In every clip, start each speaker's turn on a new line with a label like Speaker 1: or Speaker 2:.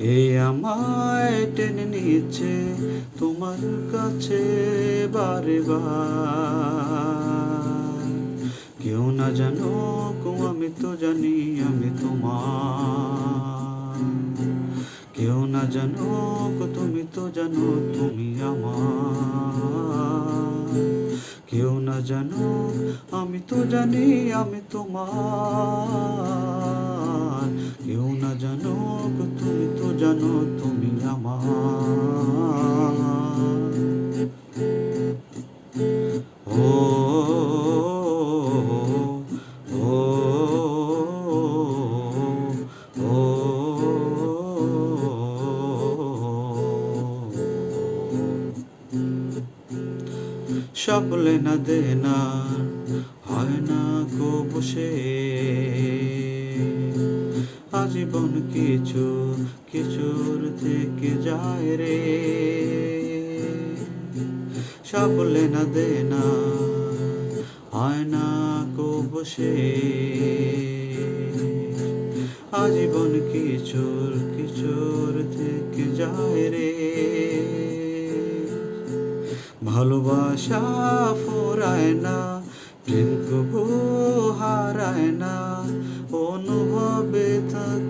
Speaker 1: এই আমায় টেনে নিচ্ছে তোমার কাছে বারে বার কেউ না জানো আমি তো জানি, আমি তোমার। কেউ না জানো তুমি তো জানো, তুমি আমার। কেউ না জানো আমি তো জানি, আমি তোমার। কেউ না জানো তুমি তো জানো তুমি আমার ও ও ও সকলে না দেনা হয় না গো বসে আজীবন কিছু, কিছুর থেকে যায় রে। সকলে না দেনা হয় না বসে আজীবন কিছুর কিছুর থেকে যায় রে। ভালোবাসা ফুরায় না কবু হারায় না, অনুভবে থাকে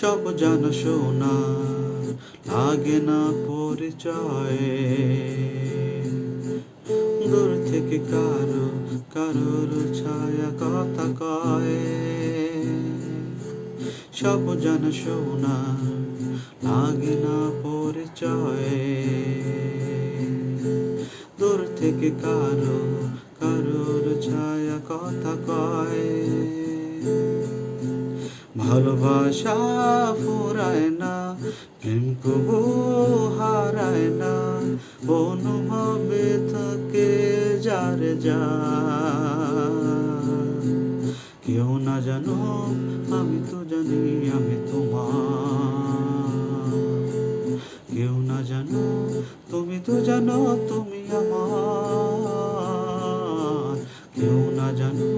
Speaker 1: সব জানা শোনা লাগে না পরিচয়। দূর থেকে কারও, কারোর ছায়া কথা কয়। সব জানা শোনা লাগে না পরিচয়। দূর থেকে কারও, কারোর ছায়া কথা কয়। ভালোবাসা ফুরায় না, প্রেম কবু হারায় না, অনুভবে থাকে যার যা কেউ না জানো, আমি তো জানি আমি তোমার। কেউ না জানো, তুমি তো জানো তুমি আমার। কেউ না জানো